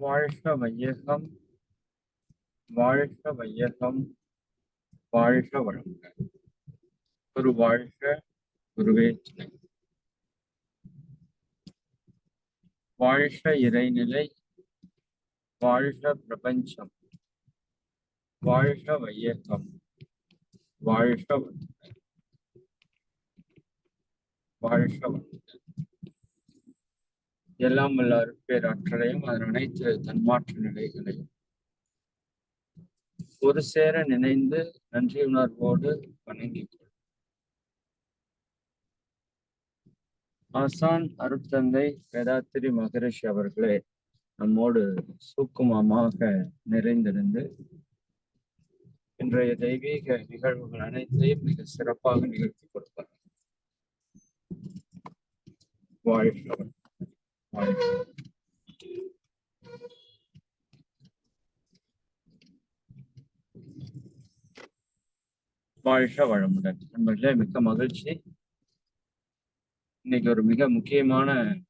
வாழ்க வையகம் வாழ்க வையகம் வாழ்க வளமுடன் குரு வாழ்க குருவே துணை வாழ்க இறைநிலை வாழ்க பிரபஞ்சம் வாழ்க வையகம் வாழ்க வளமுடன் வாழ்க வளமுடன் எல்லாம் வல்ல அருட்பேர் அதன் அனைத்து தன்மாற்ற நிலைகளையும். ஒரு சேர நினைந்து நன்றி உணர்வோடு வணங்கிக் கொள். ஆசான் அருட்தந்தை வேதாத்திரி மகரிஷி அவர்களே நம்மோடு சூக்குமமாக நிறைந்திருந்து இன்றைய தெய்வீக நிகழ்வுகள் அனைத்தையும் மிக சிறப்பாக நிகழ்த்தி கொடுப்பார். வாழ்க வாழ்க வளமுடன். நண்பர்களே மிக்க மகிழ்ச்சி. இன்னைக்கு ஒரு மிக முக்கியமான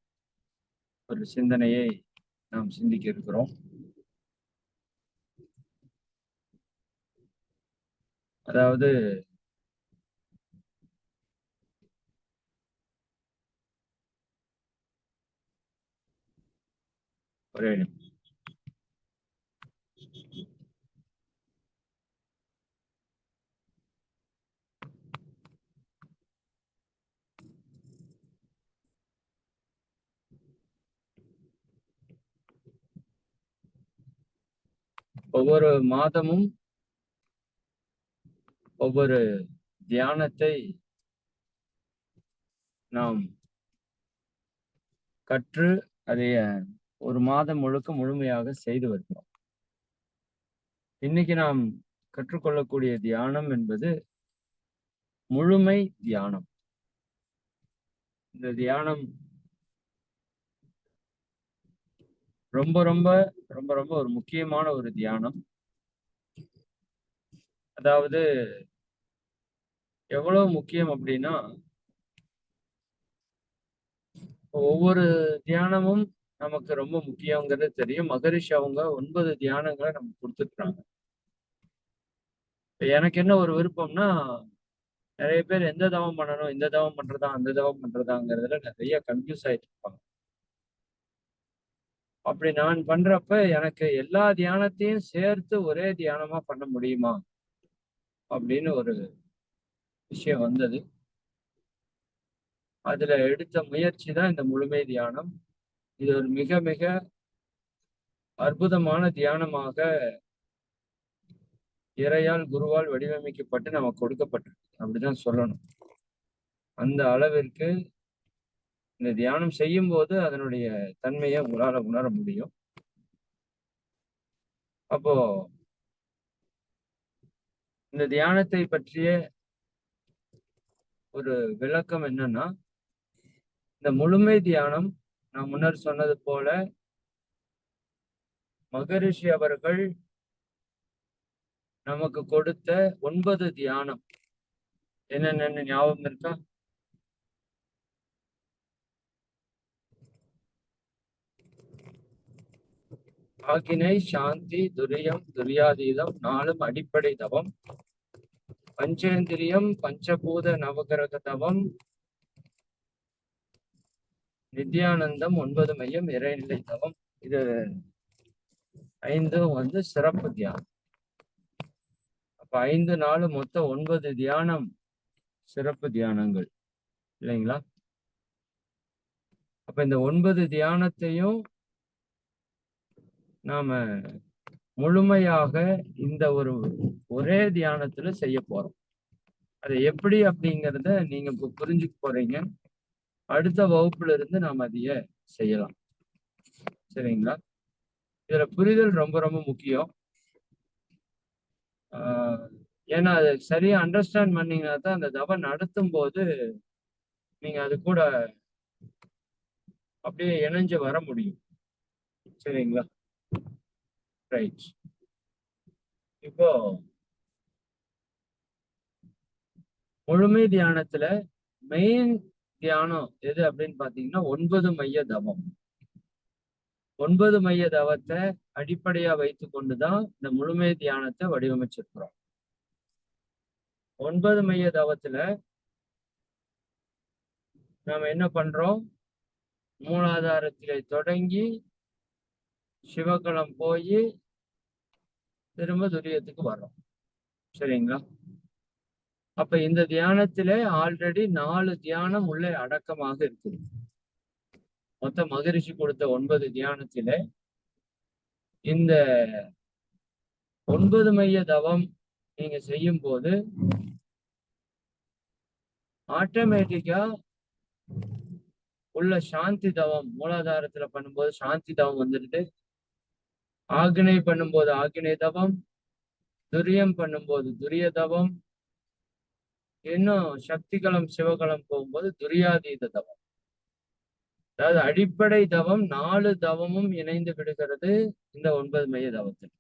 ஒரு சிந்தனையை நாம் சிந்திக்க இருக்கிறோம். அதாவது ஒரே ஒவ்வொரு மாதமும் ஒவ்வொரு தியானத்தை நாம் கற்று அதை ஒரு மாதம் முழுக்க முழுமையாக செய்து வருகிறோம். இன்னைக்கு நாம் கற்றுக்கொள்ளக்கூடிய தியானம் என்பது முழுமை தியானம். இந்த தியானம் ரொம்ப ரொம்ப ரொம்ப ரொம்ப ஒரு முக்கியமான ஒரு தியானம். அதாவது எவ்வளவு முக்கியம் அப்படின்னா ஒவ்வொரு தியானமும் நமக்கு ரொம்ப முக்கியங்கிறது தெரியும். மகரிஷி அவங்க ஒன்பது தியானங்களை நமக்கு கொடுத்துருக்குறாங்க. எனக்கு என்ன ஒரு விருப்பம்னா நிறைய பேர் எந்த தவம் பண்ணணும் இந்த தவம் பண்றதா அந்த தவம் பண்றதாங்கிறதுல நிறைய கன்ஃபியூஸ் ஆயிட்டு இருப்பாங்க. அப்படி நான் பண்றப்ப எனக்கு எல்லா தியானத்தையும் சேர்த்து ஒரே தியானமா பண்ண முடியுமா? அப்படின்னு ஒரு விஷயம் வந்தது. அதுல எடுத்த முயற்சி தான் இந்த முழுமை தியானம். இது ஒரு மிக மிக அற்புதமான தியானமாக இறையால் குருவால் வடிவமைக்கப்பட்டு நமக்கு கொடுக்கப்பட்டிருக்கு. அப்படிதான் சொல்லணும். அந்த அளவிற்கு இந்த தியானம் செய்யும் போது அதனுடைய தன்மையை உங்களால உணர முடியும். அப்போ இந்த தியானத்தை பற்றிய ஒரு விளக்கம் என்னன்னா இந்த முழுமை தியானம் நான் முன்னர் சொன்னது போல மகரிஷி அவர்கள் நமக்கு கொடுத்த ஒன்பது தியானம். என்னென்ன ஞாபகம் இருக்கா? ஆகினை சாந்தி துரியம் துரியாதீதம் நாளும் அடிப்படை தவம். பஞ்சேந்திரியம் பஞ்சபூத நவகிரக தவம் நித்யானந்தம் ஒன்பது மையம் இறைநிலை தவம். இது ஐந்தும் வந்து சிறப்பு தியானம். அப்ப ஐந்து நாலு மொத்தம் ஒன்பது தியானம் சிறப்பு தியானங்கள். இல்லைங்களா? அப்ப இந்த ஒன்பது தியானத்தையும் நாம முழுமையாக இந்த ஒரு ஒரே தியானத்துல செய்ய போறோம். அது எப்படி அப்படிங்கிறத நீங்க இப்ப புரிஞ்சுக்க போறீங்க. அடுத்த வகுப்புல இருந்து நாம் அதைய செய்யலாம். சரிங்களா? இதுல புரிதல் ரொம்ப ரொம்ப முக்கியம். ஆஹ் ஏன்னா அது சரியா அண்டர்ஸ்டாண்ட் பண்ணீங்கன்னா தான் அந்த தவ நடத்தும் போது நீங்க அது கூட அப்படியே இணைஞ்சு வர முடியும். சரிங்களா? ரைட் இப்போ முழுமை தியானத்துல மெயின் தியானம் எது அப்படின்னு பாத்தீங்கன்னா ஒன்பது மைய தவம். ஒன்பது மைய தவத்தை அடிப்படையா வைத்து கொண்டுதான் இந்த முழுமை தியானத்தை வடிவமைச்சிருக்கிறோம். ஒன்பது மைய தவத்துல நாம என்ன பண்றோம்? மூலாதாரத்திலே தொடங்கி சிவகலம் போய் திரும்ப துரியத்துக்கு வர்றோம். சரிங்களா? அப்ப இந்த தியானத்திலே ஆல்ரெடி நாலு தியானம் உள்ளே அடக்கமாக இருக்குது. மொத்த மகரிஷி கொடுத்த ஒன்பது தியானத்திலே இந்த ஒன்பது மைய தவம் நீங்க செய்யும் போது ஆட்டோமேட்டிக்கா உள்ள சாந்தி தவம் மூலாதாரத்துல பண்ணும்போது சாந்தி தவம் வந்துடுது. ஆக்னை பண்ணும்போது ஆக்னை தவம் துரியம் பண்ணும்போது துரிய தவம் இன்னும் சக்திகளம் சிவகலம் போகும்போது துரியாதீத தவம். அதாவது அடிப்படை தவம் நாலு தவமும் இணைந்து விடுகிறது இந்த ஒன்பது மைய தவத்தில்.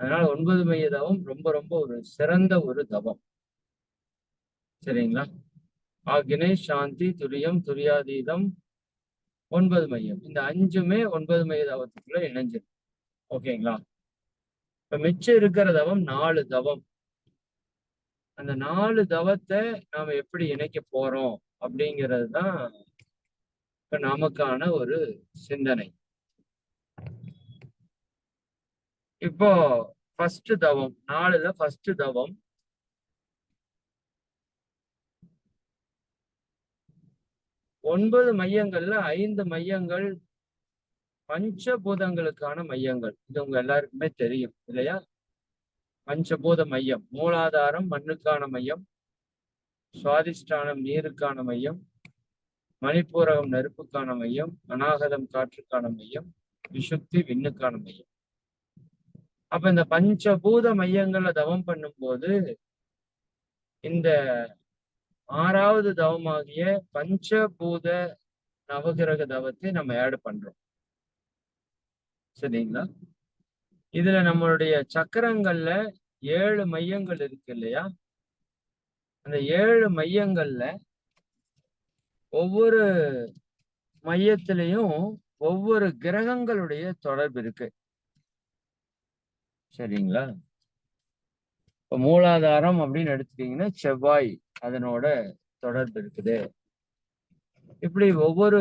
அதனால ஒன்பது மைய தவம் ரொம்ப ரொம்ப ஒரு சிறந்த ஒரு தவம். சரிங்களா? ஆகினை சாந்தி துரியம் துரியாதீதம் ஒன்பது மையம். இந்த அஞ்சுமே ஒன்பது மைய தவத்துக்குள்ள இணைஞ்சிருக்கு. ஓகேங்களா? இப்ப மிச்சம் இருக்கிற தவம் நாலு தவம். அந்த நாலு தவத்தை நாம எப்படி இணைக்க போறோம் அப்படிங்கிறது தான் இப்ப நமக்கான ஒரு சிந்தனை. இப்போ ஃபர்ஸ்ட் தவம் நாலுல ஃபர்ஸ்ட் தவம். ஒன்பது மையங்கள்ல ஐந்து மையங்கள் பஞ்சபூதங்களுக்கான மையங்கள். இது உங்க எல்லாருக்குமே தெரியும் இல்லையா? பஞ்சபூத மையம் மூலாதாரம் மண்ணுக்கான மையம் சுவாதிஷ்டானம் நீருக்கான மையம் மணிப்பூரகம் நெருப்புக்கான மையம் அநாகதம் காற்றுக்கான மையம் விசுத்தி விண்ணுக்கான மையம். அப்ப இந்த பஞ்சபூத மையங்கள்ல தவம் பண்ணும்போது இந்த ஆறாவது தவமாகிய பஞ்சபூத நவகிரக தவத்தை நம்ம ஆட் பண்றோம். சரிங்களா? இதுல நம்மளுடைய சக்கரங்கள்ல ஏழு மையங்கள் இருக்கு இல்லையா? அந்த ஏழு மையங்கள்ல ஒவ்வொரு மையத்திலையும் ஒவ்வொரு கிரகங்களுடைய தொடர்பு இருக்கு. சரிங்களா? இப்ப மூலாதாரம் அப்படின்னு எடுத்துட்டீங்கன்னா செவ்வாய் அதனோட தொடர்பு இருக்குது. இப்படி ஒவ்வொரு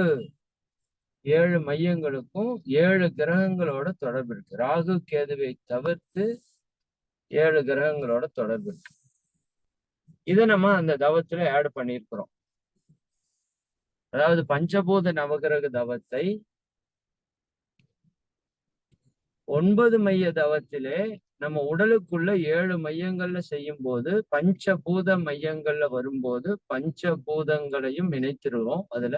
ஏழு மையங்களுக்கும் ஏழு கிரகங்களோட தொடர்பு இருக்கு. ராகு கேதுவை தவிர்த்து ஏழு கிரகங்களோட தொடர்பு இருக்கு. இதை நம்ம அந்த தவத்துல ஆட் பண்ணியிருக்கிறோம் அதாவது பஞ்சபூத நவகிரக தவத்தை ஒன்பது மைய தவத்திலே நம்ம உடலுக்குள்ள ஏழு மையங்கள்ல செய்யும் போது பஞ்சபூத மையங்கள்ல வரும்போது பஞ்சபூதங்களையும் இணைத்திருவோம். அதுல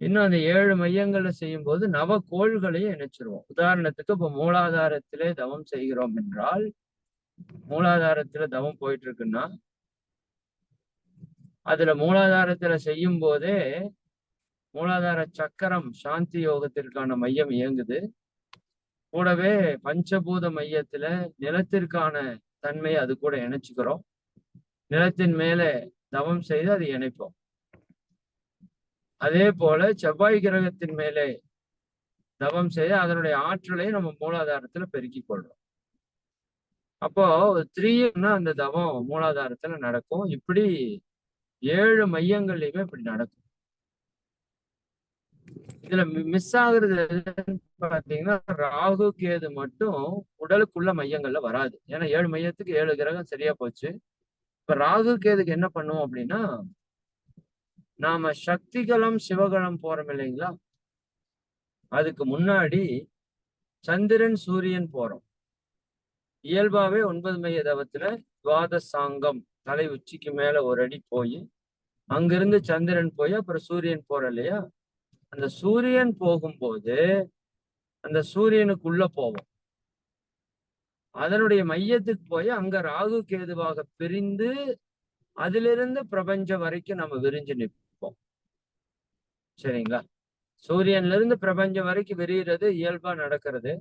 இன்னும் அந்த ஏழு மையங்களை செய்யும் போது நவ கோள்களையும் இணைச்சிருவோம். உதாரணத்துக்கு இப்ப மூலாதாரத்திலே தவம் செய்கிறோம் என்றால் மூலாதாரத்துல தவம் போயிட்டு இருக்குன்னா அதுல மூலாதாரத்துல செய்யும் போதே மூலாதார சக்கரம் சாந்தி யோகத்திற்கான மையம் இயங்குது. கூடவே பஞ்சபூத மையத்துல நிலத்திற்கான தன்மையை அது கூட இணைச்சுக்கிறோம். நிலத்தின் மேல தவம் செய்து அதை இணைப்போம். அதே போல செவ்வாய் கிரகத்தின் மேலே தவம் செய்து அதனுடைய ஆற்றலை நம்ம மூலாதாரத்துல பெருக்கிக் கொள்றோம். அப்போ த்ரீன்னா அந்த தவம் மூலாதாரத்துல நடக்கும். இப்படி ஏழு மையங்கள்லயுமே இப்படி நடக்கும். இதுல மிஸ் ஆகுறது பாத்தீங்கன்னா ராகு கேது மட்டும் உடலுக்குள்ள மையங்கள்ல வராது. ஏன்னா ஏழு மையத்துக்கு ஏழு கிரகம் சரியா போச்சு. இப்ப ராகு கேதுக்கு என்ன பண்ணுவோம் அப்படின்னா நாம சக்திகளம் சிவகலம் போறோம் இல்லைங்களா? அதுக்கு முன்னாடி சந்திரன் சூரியன் போறோம். இயல்பாவே ஒன்பது மைய தவத்துல துவாதசாங்கம் தலை உச்சிக்கு மேல ஒரு அடி போய் அங்கிருந்து சந்திரன் போய் அப்புறம் சூரியன் போற இல்லையா? அந்த சூரியன் போகும்போது அந்த சூரியனுக்குள்ள போவோம். அதனுடைய மையத்துக்கு போய் அங்க ராகு கேதுவாக பிரிந்து அதிலிருந்து பிரபஞ்சம் வரைக்கும் நம்ம விரிஞ்சு நிற்போம் சரிங்களா? சூரியன்ல இருந்து பிரபஞ்சம் வரைக்கும் விரிகிறது இயல்பா நடக்கிறது.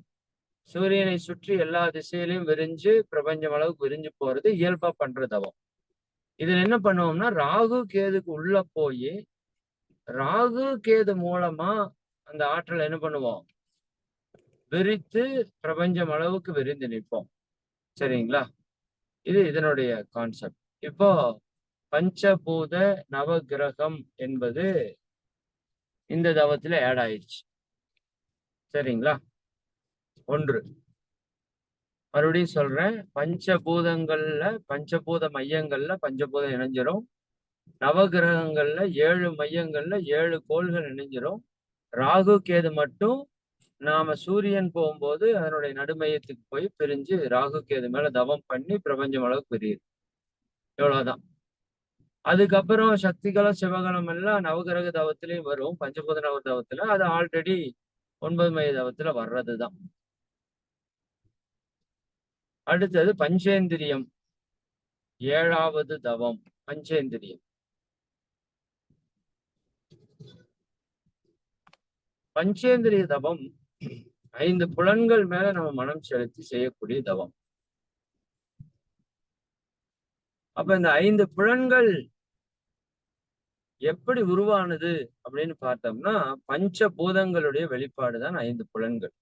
சூரியனை சுற்றி எல்லா திசையிலையும் விரிஞ்சு பிரபஞ்சம் அளவுக்கு விரிஞ்சு போறது இயல்பா பண்ற தவம் இதுல என்ன பண்ணுவோம்னா ராகு கேதுக்கு உள்ள போய் ராகு கேது மூலமா அந்த ஆற்றல் என்ன பண்ணுவோம்? விரித்து பிரபஞ்சம் அளவுக்கு விரிந்து நிற்போம். சரிங்களா? இது இதனுடைய கான்செப்ட் இப்போ பஞ்சபூத நவகிரகம் என்பது இந்த தவத்துல ஆட் ஆயிடுச்சு சரிங்களா? ஒன்று. மறுபடியும் சொல்றேன். பஞ்சபூதங்கள்ல பஞ்சபூத மையங்கள்ல பஞ்சபூதம் இணைஞ்சிரும். நவகிரகங்கள்ல ஏழு மையங்கள்ல ஏழு கோள்கள் இணைஞ்சிரும். ராகு கேது மட்டும் நாம சூரியன் போகும்போது அதனுடைய நடுமையத்துக்கு போய் பிரிஞ்சு ராகு கேது மேல தவம் பண்ணி பிரபஞ்சம் அளவுக்கு பிரியுது. எவ்வளவுதான் அதுக்கப்புறம் சக்திகலம் சிவகலம் எல்லாம் நவகிரக தவத்திலையும் வரும். பஞ்சபூத நவ தவத்துல அது ஆல்ரெடி ஒன்பது மைய தவத்துல வர்றதுதான். அடுத்தது பஞ்சேந்திரியம். ஏழாவது தவம் பஞ்சேந்திரியம். பஞ்சேந்திரிய தவம் ஐந்து புலன்கள் மேல நம்ம மனம் செலுத்தி செய்யக்கூடிய தவம். அப்ப இந்த ஐந்து புலன்கள் எப்படி உருவானது அப்படின்னு பார்த்தோம்னா பஞ்ச பூதங்களுடைய வெளிப்பாடுதான் ஐந்து புலன்கள்.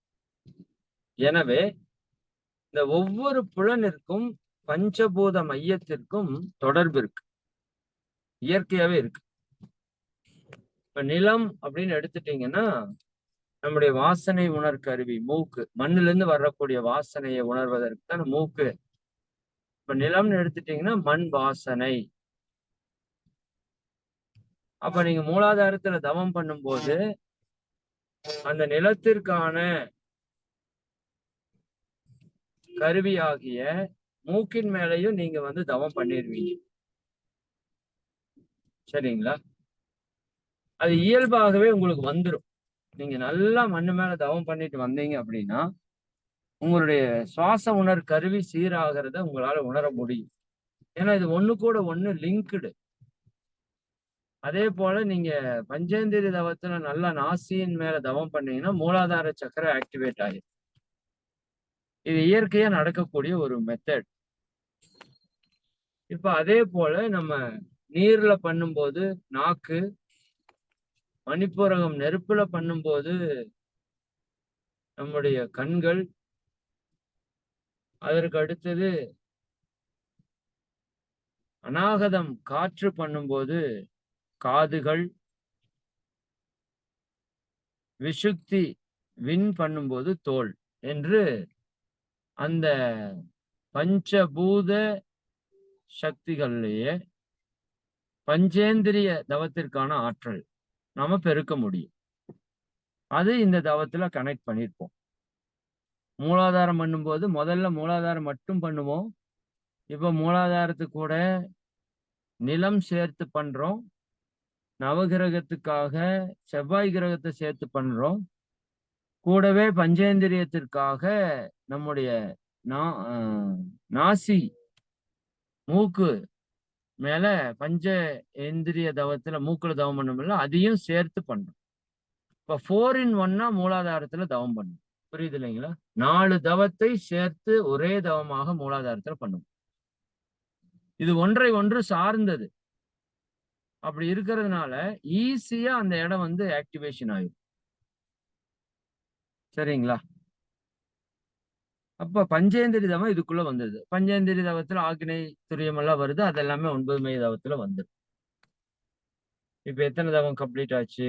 எனவே இந்த ஒவ்வொரு புலனிற்கும் பஞ்சபூத மையத்திற்கும் தொடர்பு இருக்கு. இயற்கையாவே இருக்கு. இப்ப நிலம் அப்படின்னு எடுத்துட்டீங்கன்னா நம்முடைய வாசனை உணர் கருவி மூக்கு. மண்ணுல இருந்து வரக்கூடிய வாசனையை உணர்வதற்கு தான் மூக்கு. இப்ப நிலம்னு எடுத்துட்டீங்கன்னா மண் வாசனை. அப்ப நீங்க மூலாதாரத்துல தவம் பண்ணும்போது அந்த நிலத்திற்கான கருவியாகிய மூக்கின் மேலையும் நீங்க வந்து தவம் பண்ணிடுவீங்க சரிங்களா? அது இயல்பாகவே உங்களுக்கு வந்துடும் நீங்க நல்லா மண்ணு மேல தவம் பண்ணிட்டு வந்தீங்க அப்படின்னா உங்களுடைய சுவாச உணர் கருவி சீராகிறத உங்களால உணர முடியும். ஏன்னா இது ஒண்ணு கூட ஒண்ணு லிங்க்டு அதே போல நீங்க பஞ்சேந்திரி தவத்துல நல்லா நாசியின் மேல தவம் பண்ணீங்கன்னா மூலாதார சக்கரம் ஆக்டிவேட் ஆகிடும் இது இயற்கையா நடக்கக்கூடிய ஒரு மெத்தட் இப்ப அதே போல நம்ம நீர்ல பண்ணும்போது நாக்கு மணிப்புரகம் நெருப்புல பண்ணும்போது நம்முடைய கண்கள் அதற்கு அடுத்தது அநாகதம் காற்று பண்ணும்போது காதுகள் விஷுக்தி வின் பண்ணும்போது தோல் என்று அந்த பஞ்சபூத சக்திகளிலேயே பஞ்சேந்திரிய தவத்திற்கான ஆற்றல் நாம பெருக்க முடியும். அது இந்த தவத்துல கனெக்ட் பண்ணிருப்போம். மூலாதாரம் பண்ணும்போது முதல்ல மூலாதாரம் மட்டும் பண்ணுவோம். இப்ப மூலாதாரத்து கூட நிலம் சேர்த்து பண்றோம். நவகிரகத்துக்காக செவ்வாய் கிரகத்தை சேர்த்து பண்றோம். கூடவே பஞ்சேந்திரியத்திற்காக நம்முடைய நாசி மூக்கு மேல பஞ்ச இந்திரிய தவத்துல மூக்குல தவம் பண்ணோம்ல அதையும் சேர்த்து பண்றோம். இப்ப ஃபோர் இன் ஒன்னா மூலாதாரத்துல தவம் பண்ணும். புரியுது இல்லைங்களா? நாலு தவத்தை சேர்த்து ஒரே தவமாக மூலாதாரத்துல பண்ணும். இது ஒன்றை ஒன்று சார்ந்தது. அப்படி இருக்கிறதுனால ஈஸியா அந்த இடம் வந்து ஆக்டிவேஷன் ஆகும் சரிங்களா? அப்ப பஞ்சேந்திரி தவம் இதுக்குள்ள வந்தது. பஞ்சேந்திரி தவத்துல ஆக்னை துரியம் எல்லாம் வருது. அது எல்லாமே ஒன்பது மை தவத்துல வந்துடும் இப்ப எத்தனை தவம் கம்ப்ளீட் ஆச்சு?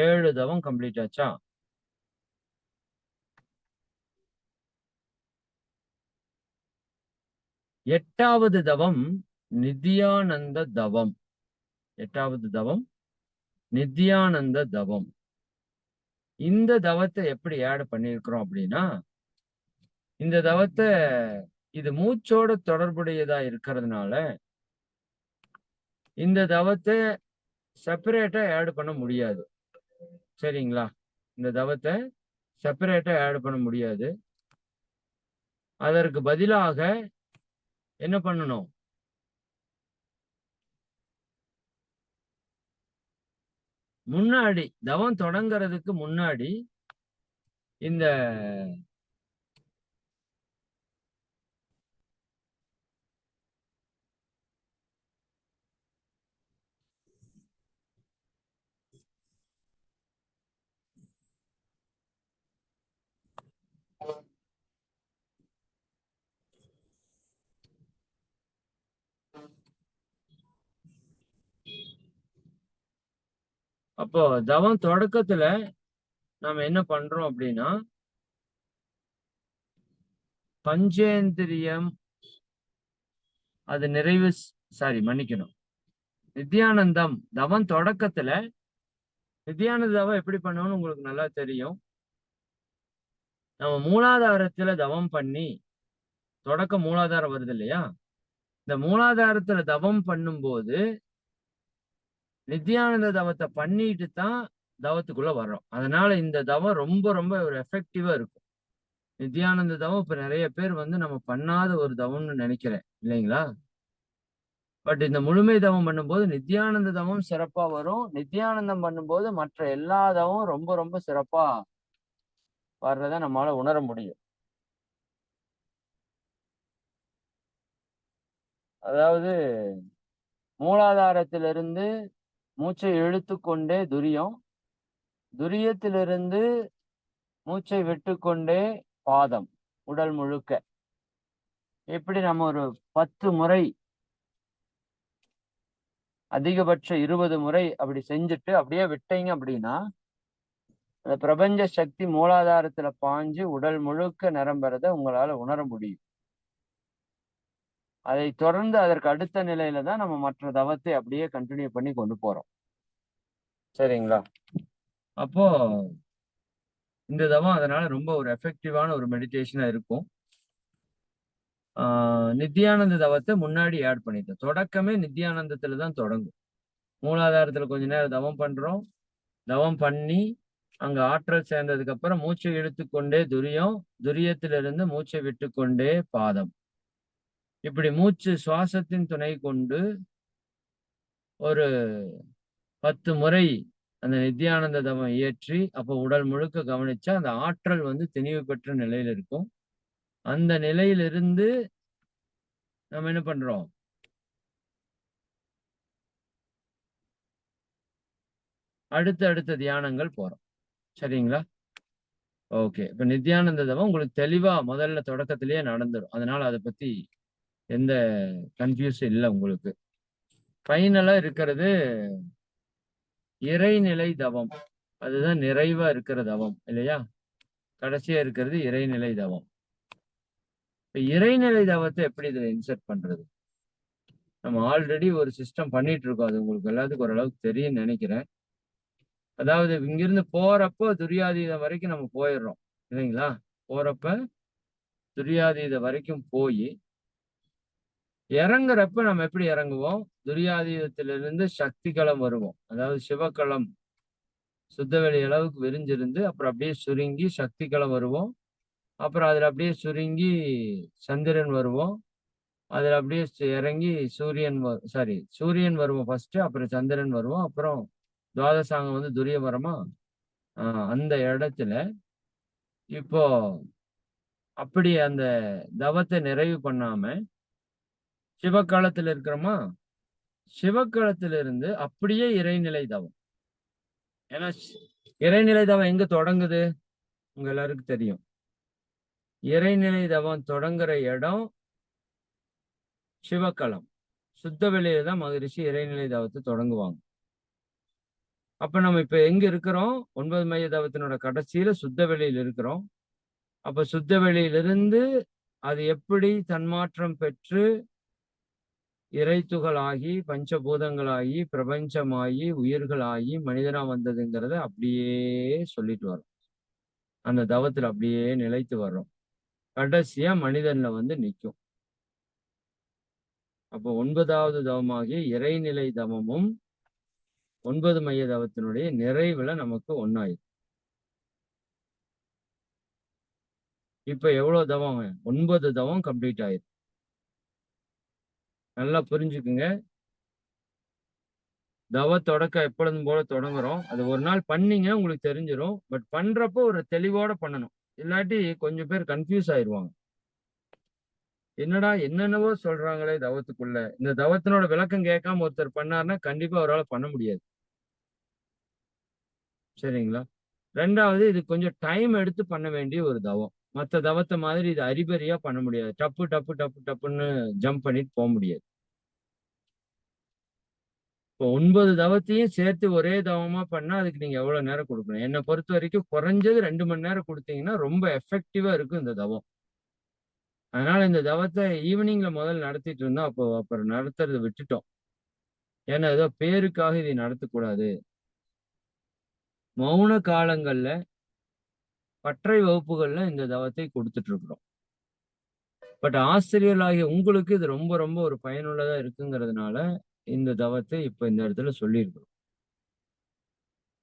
ஏழு தவம் கம்ப்ளீட் ஆச்சா? எட்டாவது தவம் நித்யானந்த தவம். எட்டாவது தவம் நித்யானந்த தவம். இந்த தவத்தை எப்படி ஆட் பண்ணியிருக்கிறோம் அப்படின்னா இந்த தவத்தை இது மூச்சோட தொடர்புடையதா இருக்கிறதுனால இந்த தவத்தை செப்பரேட்டா ஆட் பண்ண முடியாது. சரிங்களா? இந்த தவத்தை செப்பரேட்டா ஆட் பண்ண முடியாது. அதற்கு பதிலாக என்ன பண்ணணும்? முன்னாடி தவம் தொடங்குறதுக்கு முன்னாடி இந்த அப்போ தவம் தொடக்கத்துல நாம என்ன பண்றோம் அப்படின்னா பஞ்சேந்திரியம் அது நிறைவு சாரி மன்னிக்கணும். நித்யானந்தம் தவம் தொடக்கத்துல நித்யானந்த தவம் எப்படி பண்ணணும்னு உங்களுக்கு நல்லா தெரியும். நம்ம மூலாதாரத்துல தவம் பண்ணி தொடக்க மூலாதாரம் வருது இல்லையா? இந்த மூலாதாரத்துல தவம் பண்ணும்போது நித்தியானந்த தவத்தை பண்ணிட்டு தான் தவத்துக்குள்ள வர்றோம். அதனால இந்த தவம் ரொம்ப ரொம்ப ஒரு எஃபெக்டிவா இருக்கும். நித்தியானந்த தவம் இப்ப நிறைய பேர் வந்து நம்ம பண்ணாத ஒரு தவம்னு நினைக்கிறேன். இல்லைங்களா? பட் இந்த முழுமை தவம் பண்ணும்போது நித்தியானந்த தவம் சிறப்பா வரும். நித்தியானந்தம் பண்ணும்போது மற்ற எல்லா தவம் ரொம்ப ரொம்ப சிறப்பா வர்றத நம்மளால உணர முடியும். அதாவது மூலாதாரத்திலிருந்து மூச்சை இழுத்து கொண்டே துரியம். துரியத்திலிருந்து மூச்சை விட்டுக்கொண்டே பாதம் உடல் முழுக்க. இப்படி நம்ம ஒரு பத்து முறை அதிகபட்ச இருபது முறை அப்படி செஞ்சுட்டு அப்படியே விட்டீங்க அப்படின்னா அந்த பிரபஞ்ச சக்தி மூலாதாரத்துல பாஞ்சு உடல் முழுக்க நிரம்புறத உங்களால உணர முடியும். அதை தொடர்ந்து அதற்கு அடுத்த நிலையில தான் நம்ம மற்ற தவத்தை அப்படியே கண்டினியூ பண்ணி கொண்டு போறோம். சரிங்களா? அப்போ இந்த தவம் அதனால ரொம்ப ஒரு எஃபெக்டிவான ஒரு மெடிடேஷனா இருக்கும். ஆஹ் தவத்தை முன்னாடி ஆட் பண்ணிட்டோம். தொடக்கமே நித்தியானந்தத்துல தான் தொடங்கும். மூலாதாரத்துல கொஞ்ச நேரம் தவம் பண்றோம். தவம் பண்ணி அங்க ஆற்றல் சேர்ந்ததுக்கு அப்புறம் மூச்சை இழுத்துக்கொண்டே துரியம் துரியத்திலிருந்து மூச்சை விட்டுக்கொண்டே பாதம். இப்படி மூச்சு சுவாசத்தின் துணை கொண்டு ஒரு பத்து முறை அந்த நித்தியானந்த தவம் இயற்றி அப்போ உடல் முழுக்க கவனிச்சா அந்த ஆற்றல் வந்து தெளிவு பெற்ற நிலையில இருக்கும். அந்த நிலையிலிருந்து நம்ம என்ன பண்றோம்? அடுத்த அடுத்த தியானங்கள் போறோம். சரிங்களா? ஓகே. இப்ப நித்தியானந்த தவம் உங்களுக்கு தெளிவா முதல்ல தொடக்கத்திலேயே நடந்துடும் அதனால அதை பத்தி எந்த கன்ஃபியூஸும் இல்லை உங்களுக்கு. ஃபைனலாக இருக்கிறது இறைநிலை தவம். அதுதான் நிறைவா இருக்கிற தவம் இல்லையா? கடைசியா இருக்கிறது இறைநிலை தவம். இப்ப இறைநிலை தவத்தை எப்படி இதுல இன்சர்ட் பண்றது? நம்ம ஆல்ரெடி ஒரு சிஸ்டம் பண்ணிட்டு இருக்கோம். அது உங்களுக்கு எல்லாத்துக்கும் ஓரளவுக்கு தெரியும் நினைக்கிறேன். அதாவது இங்கிருந்து போறப்போ துரியாதீதம் வரைக்கும் நம்ம போயிடுறோம் இல்லைங்களா? போறப்ப துரியாதீதம் வரைக்கும் போய் இறங்குறப்ப நம்ம எப்படி இறங்குவோம்? துரியாதீதத்திலிருந்து சக்தி களம் வருவோம். அதாவது சிவக்களம் சுத்தவெளி அளவுக்கு விரிஞ்சிருந்து அப்புறம் அப்படியே சுருங்கி சக்தி களம் வருவோம். அப்புறம் அதில் அப்படியே சுருங்கி சந்திரன் வருவோம். அதில் அப்படியே இறங்கி சூரியன் சாரி சூரியன் வருவோம் ஃபர்ஸ்ட்டு அப்புறம் சந்திரன் வருவோம். அப்புறம் துவாதசாங்கம் வந்து துரியவரமா அந்த இடத்துல இப்போ அப்படி அந்த தவத்தை நிறைவு பண்ணாமல் சிவக்காலத்துல இருக்கிறோமா? சிவகாலத்திலிருந்து அப்படியே இறைநிலை தவம். ஏன்னா இறைநிலை தவம் எங்க தொடங்குது? உங்க எல்லாருக்கும் தெரியும். இறைநிலை தவம் தொடங்குற இடம் சிவக்களம் சுத்த வெளியில தான் மகரிஷி இறைநிலை தவத்தை தொடங்குவாங்க. அப்ப நம்ம இப்ப எங்க இருக்கிறோம்? ஒன்பது மைய தவத்தினோட கடைசியில சுத்த வெளியில இருக்கிறோம். அப்ப சுத்த வெளியிலிருந்து அது எப்படி தன்மாற்றம் பெற்று இறைத்துகளாகி பஞ்சபூதங்களாகி பிரபஞ்சமாகி உயிர்களாகி மனிதனா வந்ததுங்கிறத அப்படியே சொல்லிட்டு வரோம் அந்த தவத்துல அப்படியே நிலைத்து வர்றோம். கடைசியா மனிதன்ல வந்து நிற்கும் அப்போ ஒன்பதாவது தவமாகிய இறைநிலை தவமும் ஒன்பது மைய தவத்தினுடைய நிறைவுல நமக்கு ஒன்னாயிரும் இப்ப எவ்வளவு தவம்? ஒன்பது தவம் கம்ப்ளீட் ஆயிரும். நல்லா புரிஞ்சுக்குங்க. தவ தொடக்க எப்பொழுதும் போல தொடங்குறோம். அது ஒரு நாள் பண்ணீங்க உங்களுக்கு தெரிஞ்சிடும் பட் பண்றப்போ ஒரு தெளிவோட பண்ணணும். இல்லாட்டி கொஞ்சம் பேர் கன்ஃபியூஸ் ஆயிடுவாங்க என்னடா என்னென்னவோ சொல்றாங்களே தவத்துக்குள்ள. இந்த தவத்தினோட விளக்கம் கேட்காம ஒருத்தர் பண்ணாருன்னா கண்டிப்பா அவரால் பண்ண முடியாது. சரிங்களா? ரெண்டாவது இது கொஞ்சம் டைம் எடுத்து பண்ண வேண்டிய ஒரு தவம். மற்ற தவத்தை மாதிரி இது அரிபரியா பண்ண முடியாது. டப்பு டப்பு டப்பு டப்புன்னு ஜம்ப் பண்ணிட்டு போக முடியாது. இப்போ ஒன்பது தவத்தையும் சேர்த்து ஒரே தவமா பண்ணா அதுக்கு நீங்க எவ்வளவு நேரம் கொடுக்கணும்? என்னை பொறுத்த வரைக்கும் குறைஞ்சது ரெண்டு மணி நேரம் கொடுத்தீங்கன்னா ரொம்ப எஃபெக்டிவா இருக்கும் இந்த தவம். அதனால இந்த தவத்தை ஈவினிங்ல முதல் நடத்திட்டு இருந்தோம். அப்போ அப்புறம் நடத்துறதை விட்டுட்டோம். ஏன்னா ஏதோ பேருக்காக இதை நடத்தக்கூடாது. மௌன காலங்கள்ல பற்றை வகுப்புகள்ல இந்த தவத்தை கொடுத்துட்டு இருக்கிறோம். பட் ஆசிரியர்களாகிய உங்களுக்கு இது ரொம்ப ரொம்ப ஒரு பயனுள்ளதா இருக்குங்கிறதுனால இந்த தவத்தை இப்ப இந்த இடத்துல சொல்லியிருக்கிறோம்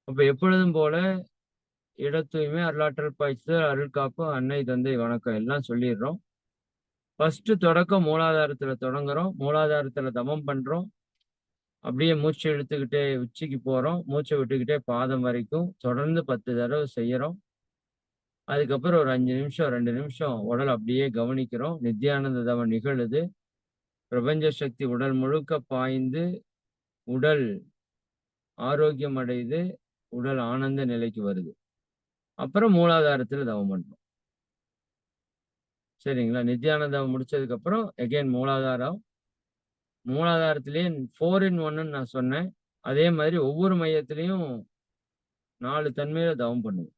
அப்ப எப்பொழுதும் போல இட தூய்மை அருளாற்றல் பாய்ச்சல் அருள் காப்பு அன்னை தந்தை வணக்கம் எல்லாம் சொல்லிடுறோம். ஃபர்ஸ்ட் தொடக்கம் மூலாதாரத்துல தொடங்குறோம். மூலாதாரத்துல தமம் பண்றோம். அப்படியே மூச்சு இழுத்துக்கிட்டே உச்சிக்கு போறோம். மூச்சை விட்டுக்கிட்டே பாதம் வரைக்கும் தொடர்ந்து பத்து தடவை செய்யறோம். அதுக்கப்புறம் ஒரு அஞ்சு நிமிஷம் ரெண்டு நிமிஷம் உடல் அப்படியே கவனிக்கிறோம். நித்தியானந்த தவம் நிகழுது. பிரபஞ்ச சக்தி உடல் முழுக்க பாய்ந்து உடல் ஆரோக்கியம் அடையுது உடல் ஆனந்த நிலைக்கு வருது. அப்புறம் மூலாதாரத்துல தவம் பண்றோம் சரிங்களா? நித்யானந்தம் முடிச்சதுக்கு அப்புறம் எகைன் மூலாதாரம் மூலாதாரத்திலேயே ஃபோர் இன் ஒன்னு நான் சொன்னேன். அதே மாதிரி ஒவ்வொரு மையத்திலையும் நாலு தன்மையில தவம் பண்ணுவோம்.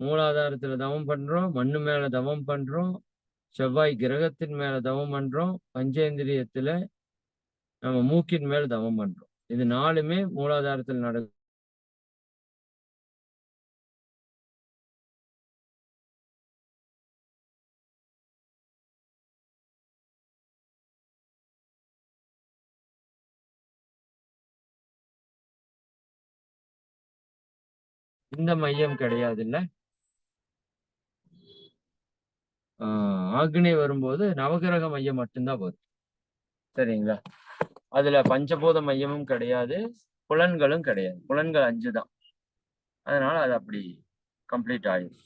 மூலாதாரத்துல தவம் பண்றோம் மண்ணு மேல தவம் பண்றோம் செவ்வாய் கிரகத்தின் மேல தவம் பண்றோம் பஞ்சேந்திரியத்துல நம்ம மூக்கின் மேல தவம் பண்றோம். இது நாலுமே மூலாதாரத்தில் நடக்கும் இந்த மையம் கிடையாது இல்ல ஆக்னி வரும்போது நவகிரக மையம் மட்டும்தான் வரும் சரிங்களா? அதுல பஞ்சபூத மையமும் கிடையாது புலன்களும் கிடையாது. புலன்கள் அஞ்சு தான். அதனால அது அப்படி கம்ப்ளீட் ஆயிடும்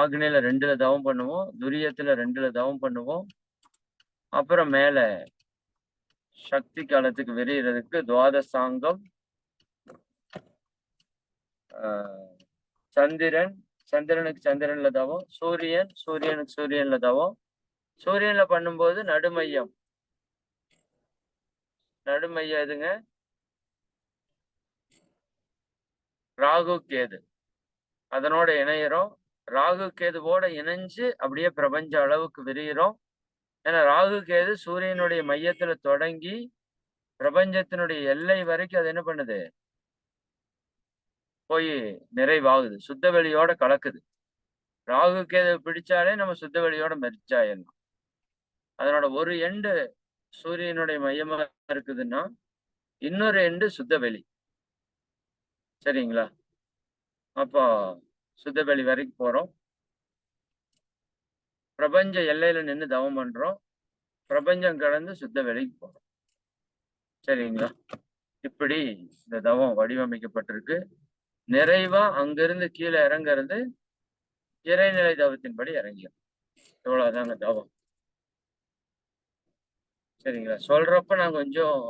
ஆக்னியில ரெண்டுல தவம் பண்ணுவோம் துரியத்துல ரெண்டுல தவம் பண்ணுவோம். அப்புறம் மேல சக்தி காலத்துக்கு விரிகிறதுக்கு துவாதசாங்கம் சந்திரன் சந்திரனுக்கு சந்திரன்ல தவம் சூரியன் சூரியனுக்கு சூரியன்ல தவம் சூரியன்ல பண்ணும்போது நடுமையம். நடுமையம் எதுங்க? ராகு கேது. அதனோட இணையிறோம். ராகு கேதுவோட இணைஞ்சு அப்படியே பிரபஞ்ச அளவுக்கு விரிகிறோம் ஏன்னா ராகு கேது சூரியனுடைய மையத்துல தொடங்கி பிரபஞ்சத்தினுடைய எல்லை வரைக்கும் அது என்ன பண்ணுது? போய் நிறைவாகுது. சுத்த வெளியோட கலக்குது. ராகு கேது பிடிச்சாலே நம்ம சுத்த வெளியோட மெரிச்சாயிடலாம் அதனோட ஒரு எண்டு சூரியனுடைய மையமா இருக்குதுன்னா இன்னொரு எண்டு சுத்த வெளி. சரிங்களா? அப்போ சுத்த வெளி வரைக்கும் போறோம். பிரபஞ்ச எல்லையில நின்று தவம் பண்றோம். பிரபஞ்சம் கடந்து சுத்த வெளிக்கு போறோம். சரிங்களா? இப்படி இந்த தவம் வடிவமைக்கப்பட்டிருக்கு. நிறைவா அங்கிருந்து கீழே இறங்குறது இறைநிலை தவத்தின்படி இறங்கிடும் இவ்வளவுதாங்க தவம். சரிங்களா? சொல்றப்ப நான் கொஞ்சம்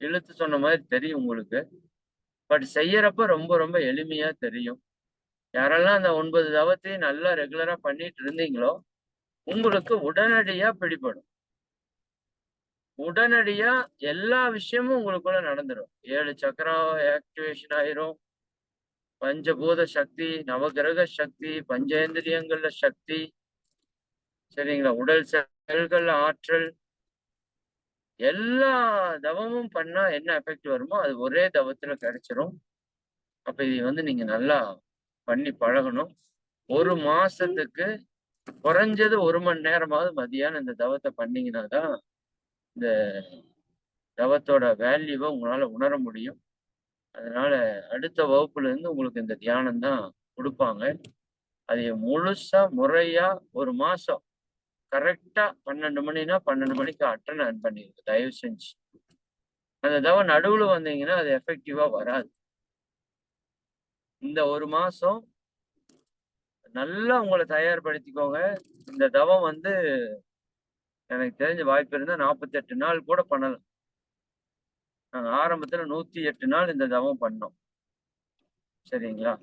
இழுத்து சொன்ன மாதிரி தெரியும் உங்களுக்கு. பட் செய்யறப்ப ரொம்ப ரொம்ப எளிமையா தெரியும். யாரெல்லாம் அந்த ஒன்பது தவத்தையும் நல்லா ரெகுலரா பண்ணிட்டு இருந்தீங்களோ உங்களுக்கு உடனடியா பிடிபடும். உடனடியா எல்லா விஷயமும் உங்களுக்குள்ள நடந்துடும் ஏழு சக்கரம் ஆக்டிவேஷன் ஆயிரும். பஞ்சபூத சக்தி நவகிரக சக்தி பஞ்சேந்திரியங்கள்ல சக்தி சரிங்களா? உடல் செயல்கள் ஆற்றல் எல்லா தவமும் பண்ணா என்ன எஃபெக்ட் வருமோ அது ஒரே தவத்துல கிடைச்சிரும். அப்ப இது வந்து நீங்க நல்லா பண்ணி பழகணும். ஒரு மாசத்துக்கு குறைஞ்சது ஒரு மணி நேரமாவது மதியானம் இந்த தவத்தை பண்ணீங்கன்னா தான் இந்த தவத்தோட வேல்யூவை உங்களால உணர முடியும். அதனால அடுத்த வகுப்புல இருந்து உங்களுக்கு இந்த தியானம் தான் கொடுப்பாங்க. அதை முழுசா முறையா ஒரு மாசம் கரெக்டா பன்னெண்டு மணினா பன்னெண்டு மணிக்கு அட்டன் அன் பண்ணிருக்கு தயவு செஞ்சு. அந்த தவம் நடுவுல வந்தீங்கன்னா அது எஃபெக்டிவா வராது. இந்த ஒரு மாசம் நல்லா உங்களை தயார்படுத்திக்கோங்க. இந்த தவம் வந்து எனக்கு தெரிஞ்ச வாய்ப்பு இருந்தால் நாற்பத்தி எட்டு நாள் கூட பண்ணலாம். நாங்கள் ஆரம்பத்தில் நூற்றி எட்டு நாள் இந்த தவம் பண்ணோம். சரிங்களா?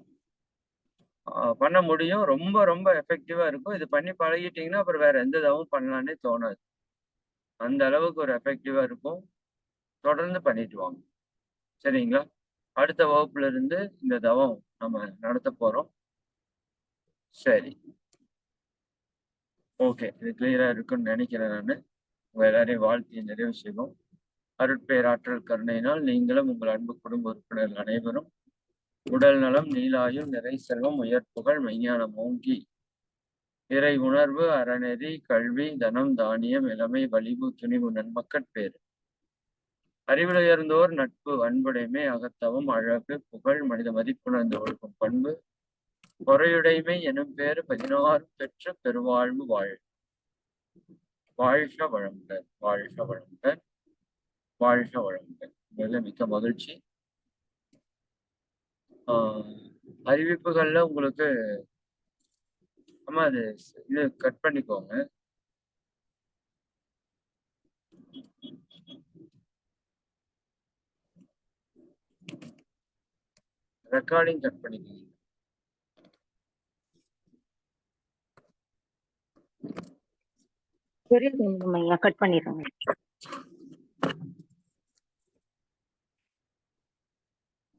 பண்ண முடியும். ரொம்ப ரொம்ப எஃபெக்டிவாக இருக்கும். இது பண்ணி பழகிட்டீங்கன்னா அப்புறம் வேறு எந்த தவம் பண்ணலான்னே தோணாது. அந்த அளவுக்கு ஒரு எஃபெக்டிவாக இருக்கும். தொடர்ந்து பண்ணிட்டு வாங்க. சரிங்களா? அடுத்த வகுப்புல இருந்து இந்த தவம் நம்ம நடத்த போகிறோம் சரி. ஓகே இது கிளியரா இருக்குன்னு நினைக்கிறேன் நான். உங்க எல்லாரையும் வாழ்த்தி நிறைவு செய்வோம். அருட்பேராற்றல் கருணையினால் நீங்களும் உங்கள் அன்பு குடும்ப உறுப்பினர்கள் அனைவரும் உடல் நலம் நீலாயும் நிறை செல்வம் உயர்ப்புகள் மெய்ஞானம் ஓங்கி இறை உணர்வு அறநெறி கல்வி தனம் தானியம் இளமை வலிவு துணிவு நன்மக்கட்பேறு அறிவுடையர்ந்தோர் நட்பு அன்புடைமை அகத்தவம் அழகு புகழ் மனித மதிப்புணர்ந்து ஒழுக்கும் பண்பு பொறையுடைமை எனும் பேறு பதினாறு பெற்ற பெருவாழ்வு வாழ். வாழ்க வளமுடன் வாழ்க வளமுடன் வாழ்க வளமுடன். இதுல மிக்க மகிழ்ச்சி. ஆஹ் அறிவிப்புகள்ல உங்களுக்கு ஆமா அது இது கட் பண்ணிக்கோங்க. ரெக்கார்டிங் கட் பண்ணிக்கோங்க. புரியுது ஐயா கட் பண்ணிடுறேங்க